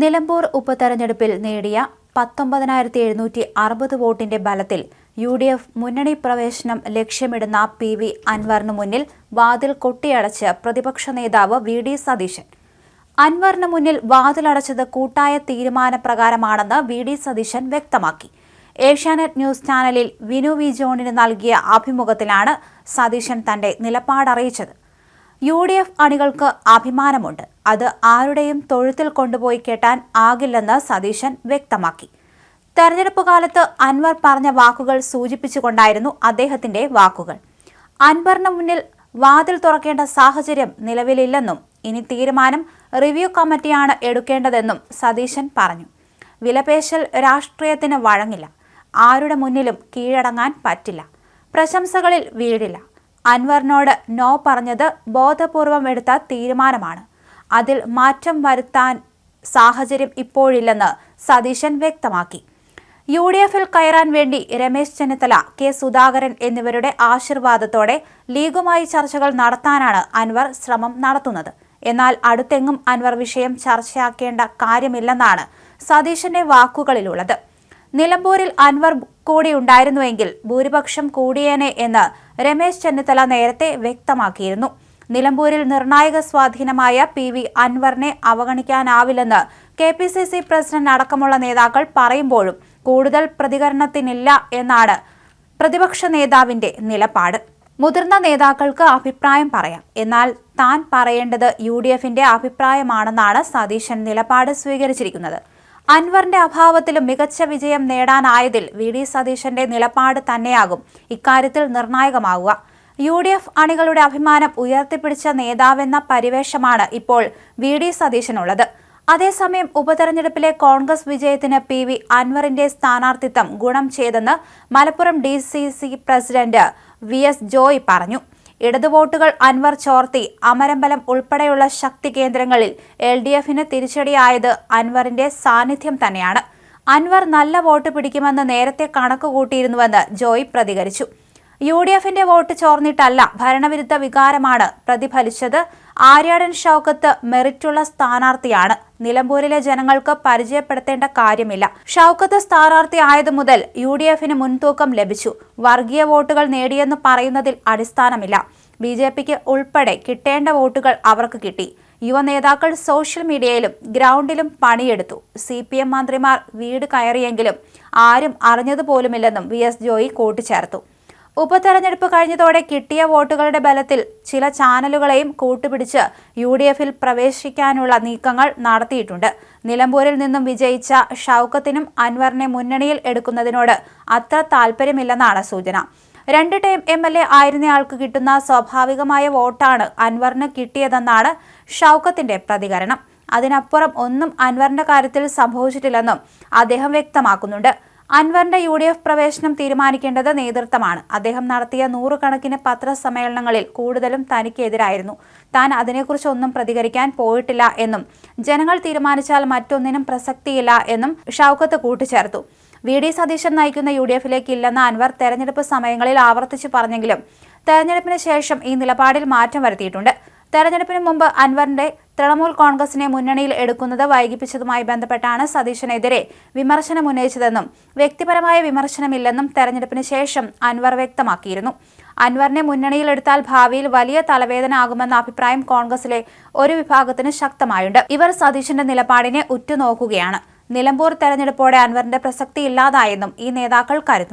നിലമ്പൂർ ഉപതെരഞ്ഞെടുപ്പിൽ നേടിയ പത്തൊമ്പതിനായിരത്തി എഴുന്നൂറ്റി അറുപത് വോട്ടിന്റെ ബലത്തിൽ യു ഡി എഫ് മുന്നണി പ്രവേശനം ലക്ഷ്യമിടുന്ന പി വി അൻവറിന് മുന്നിൽ വാതിൽ കൊട്ടിയടച്ച് പ്രതിപക്ഷ നേതാവ് വി ഡി സതീശൻ. അൻവറിന് മുന്നിൽ വാതിലടച്ചത് കൂട്ടായ തീരുമാനപ്രകാരമാണെന്ന് വി ഡി സതീശൻ വ്യക്തമാക്കി. ഏഷ്യാനെറ്റ് ന്യൂസ് ചാനലിൽ വിനു വി ജോണിന് നൽകിയ അഭിമുഖത്തിലാണ് സതീശൻ തന്റെ നിലപാടറിയിച്ചത്. യു ഡി എഫ് അണികൾക്ക് അഭിമാനമുണ്ട്. അത് ആരുടെയും തൊഴുത്തിൽ കൊണ്ടുപോയി കേട്ടാൻ ആകില്ലെന്ന് സതീശൻ വ്യക്തമാക്കി. തെരഞ്ഞെടുപ്പ് കാലത്ത് അൻവർ പറഞ്ഞ വാക്കുകൾ സൂചിപ്പിച്ചുകൊണ്ടായിരുന്നു അദ്ദേഹത്തിന്റെ വാക്കുകൾ. അൻവറിന് മുന്നിൽ വാതിൽ തുറക്കേണ്ട സാഹചര്യം നിലവിലില്ലെന്നും ഇനി തീരുമാനം റിവ്യൂ കമ്മിറ്റിയാണ് എടുക്കേണ്ടതെന്നും സതീശൻ പറഞ്ഞു. വിലപേശൽ രാഷ്ട്രീയത്തിന് വഴങ്ങില്ല. ആരുടെ മുന്നിലും കീഴടങ്ങാൻ പറ്റില്ല. പ്രശംസകളിൽ വീഴില്ല. അൻവറിനോട് നോ പറഞ്ഞത് ബോധപൂർവം എടുത്ത തീരുമാനമാണ്. അതിൽ മാറ്റം വരുത്താൻ സാഹചര്യം ഇപ്പോഴില്ലെന്ന് സതീശൻ വ്യക്തമാക്കി. യു ഡി എഫിൽ കയറാൻ വേണ്ടി രമേശ് ചെന്നിത്തല കെ. സുധാകരൻ എന്നിവരുടെ ആശീർവാദത്തോടെ ലീഗുമായി ചർച്ചകൾ നടത്താനാണ് അൻവർ ശ്രമം നടത്തുന്നത്. എന്നാൽ അടുത്തെങ്ങും അൻവർ വിഷയം ചർച്ചയാക്കേണ്ട കാര്യമില്ലെന്നാണ് സതീശന്റെ വാക്കുകളിലുള്ളത്. നിലമ്പൂരിൽ അൻവർ കൂടി ഉണ്ടായിരുന്നുവെങ്കിൽ ഭൂരിപക്ഷം കൂടിയേനെ എന്ന് രമേശ് ചെന്നിത്തല നേരത്തെ വ്യക്തമാക്കിയിരുന്നു. നിലമ്പൂരിൽ നിർണായക സ്വാധീനമായ പി വി അൻവറിനെ അവഗണിക്കാനാവില്ലെന്ന് K P C C president അടക്കമുള്ള നേതാക്കൾ പറയുമ്പോഴും കൂടുതൽ പ്രതികരണത്തിനില്ല എന്നാണ് പ്രതിപക്ഷ നേതാവിന്റെ നിലപാട്. മുതിർന്ന നേതാക്കൾക്ക് അഭിപ്രായം പറയാം. എന്നാൽ താൻ പറയേണ്ടത് യു ഡി എഫിന്റെ അഭിപ്രായമാണെന്നാണ് സതീശൻ നിലപാട് സ്വീകരിച്ചിരിക്കുന്നത്. അൻവറിന്റെ അഭാവത്തിൽ മികച്ച വിജയം നേടാനായതിൽ വി ഡി സതീശന്റെ നിലപാട് തന്നെയാകും. ഇക്കാര്യത്തിൽ നിർണായകമാവുക. യു ഡി എഫ് അണികളുടെ അഭിമാനം ഉയർത്തിപ്പിടിച്ച നേതാവെന്ന പരിവേഷമാണ് ഇപ്പോൾ വി ഡി സതീശനുള്ളത്. അതേസമയം ഉപതെരഞ്ഞെടുപ്പിലെ കോൺഗ്രസ് വിജയത്തിന് പി വി അൻവറിന്റെ സ്ഥാനാർത്ഥിത്വം ഗുണം ചെയ്തെന്ന് Malappuram D C C president V S Joy പറഞ്ഞു. ഇടതു വോട്ടുകൾ അൻവർ ചോർത്തി അമരമ്പലം ഉൾപ്പെടെയുള്ള ശക്തി കേന്ദ്രങ്ങളിൽ എൽ ഡി എഫിന് തിരിച്ചടിയായത് അൻവറിന്റെ സാന്നിധ്യം തന്നെയാണ്. അൻവർ നല്ല വോട്ട് പിടിക്കുമെന്ന് നേരത്തെ കണക്കുകൂട്ടിയിരുന്നുവെന്ന് ജോയ് പ്രതികരിച്ചു. യു ഡി എഫിന്റെ വോട്ട് ചോർന്നിട്ടല്ല ഭരണവിരുദ്ധ വികാരമാണ് പ്രതിഫലിച്ചത്. ആര്യാടൻ ഷൌക്കത്ത് മെറിറ്റുള്ള സ്ഥാനാർത്ഥിയാണ്. നിലമ്പൂരിലെ ജനങ്ങൾക്ക് പരിചയപ്പെടുത്തേണ്ട കാര്യമില്ല. ഷൌക്കത്ത് സ്ഥാനാർത്ഥി ആയതു മുതൽ യു ഡി എഫിന് മുൻതൂക്കം ലഭിച്ചു. വർഗീയ വോട്ടുകൾ നേടിയെന്ന് പറയുന്നതിൽ അടിസ്ഥാനമില്ല. ബി ജെ പിക്ക് ഉൾപ്പെടെ കിട്ടേണ്ട വോട്ടുകൾ അവർക്ക് കിട്ടി. യുവ നേതാക്കൾ സോഷ്യൽ മീഡിയയിലും ഗ്രൗണ്ടിലും പണിയെടുത്തു. സി പി എം മന്ത്രിമാർ വീട് കയറിയെങ്കിലും ആരും അറിഞ്ഞതുപോലുമില്ലെന്നും വി എസ് ജോയി കൂട്ടിച്ചേർത്തു. ഉപതെരഞ്ഞെടുപ്പ് കഴിഞ്ഞതോടെ കിട്ടിയ വോട്ടുകളുടെ ബലത്തിൽ ചില ചാനലുകളെയും കൂട്ടുപിടിച്ച് യു ഡി എഫിൽ പ്രവേശിക്കാനുള്ള നീക്കങ്ങൾ നടത്തിയിട്ടുണ്ട്. നിലമ്പൂരിൽ നിന്നും വിജയിച്ച ഷൗക്കത്തിനും അൻവറിനെ മുന്നണിയിൽ എടുക്കുന്നതിനോട് അത്ര താല്പര്യമില്ലെന്നാണ് സൂചന. രണ്ട് ടൈം എം എൽ എ ആയിരുന്നയാൾക്ക് കിട്ടുന്ന സ്വാഭാവികമായ വോട്ടാണ് അൻവറിന് കിട്ടിയതെന്നാണ് ഷൗക്കത്തിന്റെ പ്രതികരണം. അതിനപ്പുറം ഒന്നും അൻവറിന്റെ കാര്യത്തിൽ സംഭവിച്ചിട്ടില്ലെന്നും അദ്ദേഹം വ്യക്തമാക്കുന്നുണ്ട്. അൻവറിന്റെ യു ഡി എഫ് പ്രവേശനം തീരുമാനിക്കേണ്ടത് നേതൃത്വമാണ്. അദ്ദേഹം നടത്തിയ നൂറുകണക്കിന് പത്രസമ്മേളനങ്ങളിൽ കൂടുതലും തനിക്കെതിരായിരുന്നു. താൻ അതിനെക്കുറിച്ച് ഒന്നും പ്രതികരിക്കാൻ പോയിട്ടില്ല എന്നും ജനങ്ങൾ തീരുമാനിച്ചാൽ മറ്റൊന്നിനും പ്രസക്തിയില്ല എന്നും ഷൌക്കത്ത് കൂട്ടിച്ചേർത്തു. വി. ഡി. സതീശൻ നയിക്കുന്ന യു ഡി എഫിലേക്ക് ഇല്ലെന്ന് അൻവർ തെരഞ്ഞെടുപ്പ് സമയങ്ങളിൽ ആവർത്തിച്ചു പറഞ്ഞെങ്കിലും തെരഞ്ഞെടുപ്പിന് ശേഷം ഈ നിലപാടിൽ മാറ്റം വരുത്തിയിട്ടുണ്ട്. തെരഞ്ഞെടുപ്പിന് മുമ്പ് അൻവറിന്റെ തൃണമൂൽ കോൺഗ്രസിനെ മുന്നണിയിൽ എടുക്കുന്നത് വൈകിപ്പിച്ചതുമായി ബന്ധപ്പെട്ടാണ് സതീശനെതിരെ വിമർശനം ഉന്നയിച്ചതെന്നും വ്യക്തിപരമായ വിമർശനമില്ലെന്നും തെരഞ്ഞെടുപ്പിന് ശേഷം അൻവർ വ്യക്തമാക്കിയിരുന്നു. അൻവറിനെ മുന്നണിയിലെടുത്താൽ ഭാവിയിൽ വലിയ തലവേദന ആകുമെന്ന അഭിപ്രായം കോൺഗ്രസിലെ ഒരു വിഭാഗത്തിന് ശക്തമായുണ്ട്. ഇവർ സതീശന്റെ നിലപാടിനെ ഉറ്റുനോക്കുകയാണ്. നിലമ്പൂർ തെരഞ്ഞെടുപ്പോടെ അൻവറിന്റെ പ്രസക്തി ഇല്ലാതായെന്നും ഈ നേതാക്കൾ കരുതുന്നു.